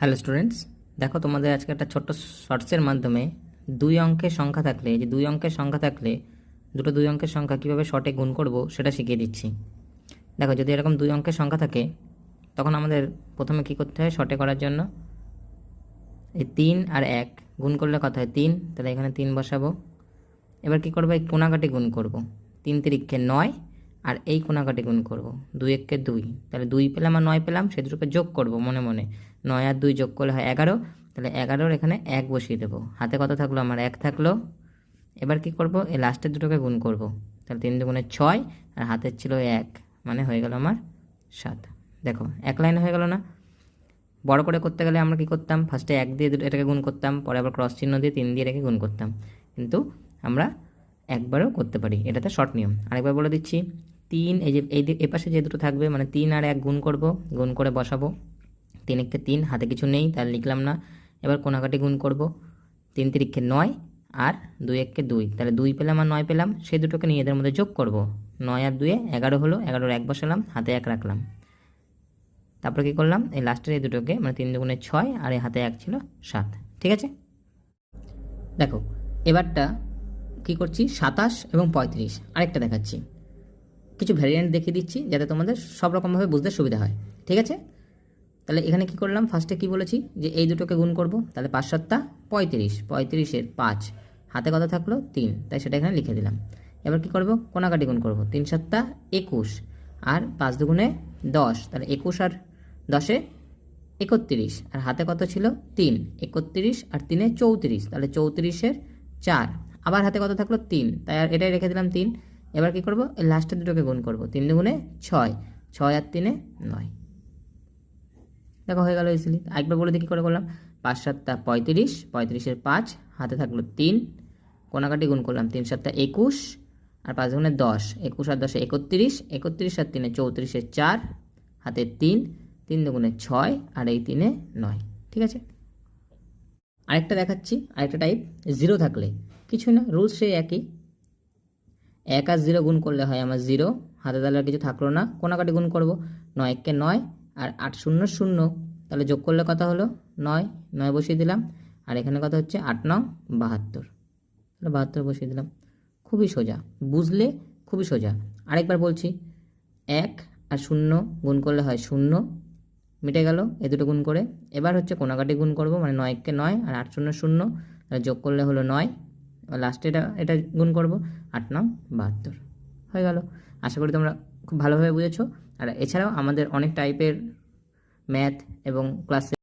Hello students দেখো, তোমাদের আজকে একটা ছোট্ট শর্টসের মাধ্যমে দুই অঙ্কের সংখ্যা থাকলে, যে দুই অঙ্কের সংখ্যা থাকলে, দুটো দুই অঙ্কের সংখ্যা কীভাবে শর্টে গুণ করব সেটা শিখিয়ে দিচ্ছি। দেখো, যদি এরকম দুই অঙ্কের সংখ্যা থাকে, তখন আমাদের প্রথমে কী করতে হয় শর্টে করার জন্য? এই তিন আর এক গুণ করলে কত হয়? তিন। তাহলে এখানে তিন বসাবো। এবার কী করব? এই কোনাকাটি গুণ করব। তিন তিরিক্ষে নয় আর এই কোনাকাটি গুণ করব। দুই এককে দুই। তাহলে দুই পেলাম আর নয় পেলাম সে দুটোকে যোগ করব মনে মনে। নয় আর দুই যোগ করলে হয় এগারো। তাহলে এগারোর এখানে এক বসিয়ে দেবো। হাতে কত থাকল? আমার এক থাকল। এবার কি করব? এই লাস্টের দুটোকে গুণ করব। তাহলে তিন দুগুণে ছয় আর হাতের ছিল এক। মানে হয়ে গেল আমার সাত। দেখো, এক লাইনে হয়ে গেল না। বড় করে করতে গেলে আমরা কি করতাম? ফার্স্টে এক দিয়ে এটাকে গুণ করতাম, পরে আবার ক্রস চিহ্ন দিয়ে তিন দিয়ে রেখে গুণ করতাম। কিন্তু আমরা একবারও করতে পারি। এটাতে শর্ট নিয়ম। আরেকবার বলে দিচ্ছি, তিন, এই যে, এই এপাশে যে দুটো থাকবে মানে তিন আর এক গুণ করব, গুণ করে বসাবো। তিন এককে তিন, হাতে কিছু নেই, তাহলে লিখলাম না। এবার কোনাকাটি গুণ করব, তিন তিরিক্ষে নয় আর দুই এককে দুই। তাহলে দুই পেলাম আর নয় পেলাম সেই দুটোকে নিয়ে এদের মধ্যে যোগ করব। নয় আর দুয়ে এগারো হলো, এগারোর এক বসালাম, হাতে এক রাখলাম। তারপরে কী করলাম? এই লাস্টের এই দুটোকে মানে তিন দুগুণে ছয় আর এই হাতে এক ছিল সাত। ঠিক আছে? দেখো, এবারটা কি করছি? সাতাশ এবং পঁয়ত্রিশ। আরেকটা দেখাচ্ছি। কিছু ভ্যারিয়েন্ট দেখিয়ে দিচ্ছি যাতে তোমাদের সব রকমভাবে বুঝতে সুবিধা হয়। ঠিক আছে? তাহলে এখানে কি করলাম? ফার্স্টে কি বলেছি? যে এই দুটোকে গুণ করব। তাহলে পাঁচ সাতটা, পঁয়ত্রিশ। পঁয়ত্রিশের পাঁচ। হাতে কত থাকল? তিন। তাই সেটা এখানে লিখে দিলাম। এবার কি করব? কোনাকাটি গুণ করব। তিন সাতটা, একুশ। আর পাঁচ দুগুণে দশ। তাহলে একুশ আর দশে একত্রিশ। আর হাতে কত ছিল? তিন। একত্রিশ আর তিনে চৌত্রিশ। তাহলে চৌত্রিশের চার। আবার হাতে কত থাকল? তিন। তাই আর এটাই রেখে দিলাম তিন। এবার কি করব? এই লাস্টের দুটোকে গুণ করব। তিন দুগুণে ছয়। ছয় আর তিনে নয়। দেখো, হয়ে গেল ইজিলি একবার বলে দিই কী করে করলাম। পাঁচ সাতটা পঁয়ত্রিশ। পঁয়ত্রিশের পাঁচ। হাতে থাকল তিন। কোনাকাটি গুণ করলাম তিন সাতটা একুশ। আর পাঁচ গুণে দশ। একুশ আর দশে একত্রিশ। একত্রিশ আর তিনে চৌত্রিশের চার। হাতে তিন। তিন দুগুণে ছয়। আর এই তিনে নয়। ঠিক আছে? আরেকটা দেখাচ্ছি। আরেকটা টাইপ জিরো থাকলে। কিছু না রুলস সেই একই। এক আর জিরো গুণ করলে হয় আমার জিরো হাতে তাহলে আর কিছু থাকল না, কোনাকাটি গুণ করব, নয় এককে নয় আর আট শূন্য শূন্য, তাহলে যোগ করলে কথা হলো? নয় নয় বসিয়ে দিলাম, আর এখানে কথা হচ্ছে? আট নং বাহাত্তর। তাহলে বাহাত্তর বসিয়ে দিলাম, খুবই সোজা, বুঝলে খুবই সোজা। আরেকবার বলছি, এক আর শূন্য গুণ করলে হয় শূন্য, মিটে গেল এ দুটো গুণ করে, এবার হচ্ছে কোনাকাটি গুণ করব মানে নয় এককে নয় আর আট শূন্য শূন্য, তাহলে যোগ করলে হলো নয় লাস্টে এটা এটা গুণ করব। আট নং, বাহাত্তর। হয়ে গেল। আশা করি তোমরা খুব ভালোভাবে বুঝেছ। আর এছাড়াও আমাদের অনেক টাইপের ম্যাথ এবং ক্লাস